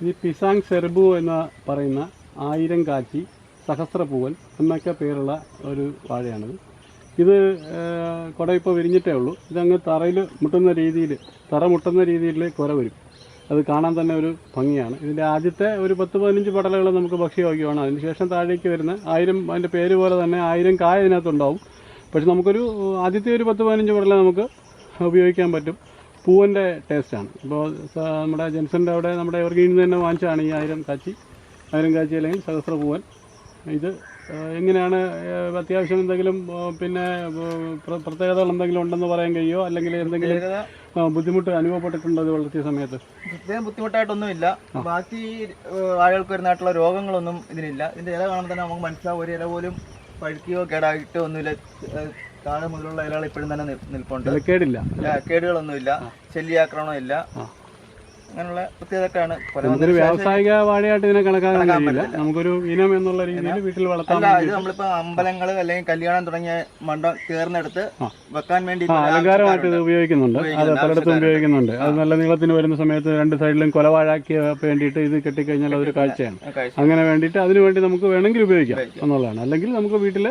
ഈ പിസാങ് സെർബു എന്ന് പറയുന്ന ആയിരം കാച്ചി സഹസ്രപൂവൻ എന്നൊക്കെ പേരുള്ള ഒരു വാഴയാണിത്. ഇത് കുട ഇപ്പോൾ വിരിഞ്ഞിട്ടേ ഉള്ളൂ. ഇതങ്ങ് തറയിൽ മുട്ടുന്ന രീതിയിൽ തറ മുട്ടുന്ന രീതിയിൽ കുര വരും. അത് കാണാൻ തന്നെ ഒരു ഭംഗിയാണ്. ഇതിന്റെ ആദ്യത്തെ ഒരു പത്ത് പതിനഞ്ച് പടലകൾ നമുക്ക് ഭക്ഷ്യയോഗ്യമാണ്. അതിനുശേഷം താഴേക്ക് വരുന്ന ആയിരം അതിന്റെ പേര് പോലെ തന്നെ ആയിരം കായ ഇതിനകത്തുണ്ടാവും. പക്ഷെ നമുക്കൊരു ആദ്യത്തെ ഒരു പത്ത് പതിനഞ്ച് പടല നമുക്ക് ഉപയോഗിക്കാൻ പറ്റും. പൂവന്റെ ടേസ്റ്റാണ് ഇപ്പോൾ നമ്മുടെ ജെൻസന്റെ അവിടെ നമ്മുടെ എവർഗ്രീനിൽ നിന്ന് തന്നെ വാങ്ങിച്ചതാണ് ഈ ആയിരം കാച്ചി. ആയിരം കാച്ചി അല്ലെങ്കിൽ സഹസ്ര പൂവൻ. ഇത് എങ്ങനെയാണ് അത്യാവശ്യം എന്തെങ്കിലും പിന്നെ പ്രത്യേകതകൾ എന്തെങ്കിലും ഉണ്ടെന്ന് പറയാൻ കഴിയുമോ? അല്ലെങ്കിൽ എന്തെങ്കിലും ബുദ്ധിമുട്ട് അനുഭവപ്പെട്ടിട്ടുണ്ടോ അത് വളർത്തിയ സമയത്ത്? പ്രത്യേകം ബുദ്ധിമുട്ടായിട്ടൊന്നുമില്ല. ബാക്കി ആളുകൾക്ക് വരുന്നതായിട്ടുള്ള രോഗങ്ങളൊന്നും ഇതിനില്ല ഇതിന്റെ ഇല കാണുമ്പോൾ തന്നെ നമുക്ക് മനസ്സിലാവും ഒരു ഇല പോലും പഴുക്കുകയോ കേടായിട്ടോ ഒന്നുമില്ല. താഴെ മുതലുള്ള ഇലകൾ ഇപ്പോഴും തന്നെ നിൽ- നിൽപ്പുണ്ട്. കേടില്ല. കേടുകളൊന്നും കേടുകളൊന്നുമില്ല. ശല്യാക്രമണം ഇല്ല. അങ്ങനെയുള്ള പ്രത്യേകതക്കാണ് വ്യാവസായിക വാഴയായിട്ട് ഇതിനെ കണക്കാക്കാൻ നമുക്കൊരു ഇനം എന്നുള്ള രീതിയിൽ വീട്ടിൽ വളർത്താം ഇത് നമ്മളിപ്പോ അമ്പലങ്ങൾ അല്ലെങ്കിൽ കല്യാണം തുടങ്ങിയ മണ്ഡം തീർന്നെടുത്ത് വെക്കാൻ വേണ്ടി അലങ്കാരമായിട്ട് ഇത് ഉപയോഗിക്കുന്നുണ്ട്. അത് പലയിടത്തും ഉപയോഗിക്കുന്നുണ്ട്. അത് നല്ല നീളത്തിന് വരുന്ന സമയത്ത് രണ്ട് സൈഡിലും കൊലവാഴാക്കി വേണ്ടിയിട്ട് ഇത് കെട്ടിക്കഴിഞ്ഞാൽ അതൊരു കാഴ്ചയാണ്. അങ്ങനെ വേണ്ടിയിട്ട് അതിനു വേണ്ടി നമുക്ക് വേണമെങ്കിൽ ഉപയോഗിക്കാം എന്നുള്ളതാണ്. അല്ലെങ്കിൽ നമുക്ക് വീട്ടിൽ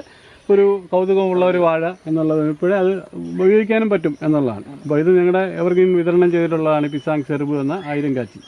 ഒരു കൗതുകമുള്ള ഒരു വാഴ എന്നുള്ളത് ഇപ്പോഴേ അത് ഉപയോഗിക്കാനും പറ്റും എന്നുള്ളതാണ്. അപ്പോൾ ഇത് ഞങ്ങളുടെ എവർഗ്രീൻ വിതരണം ചെയ്തിട്ടുള്ളതാണ് പിസാങ് സെർബ് എന്ന ആയിരം കാച്ചി.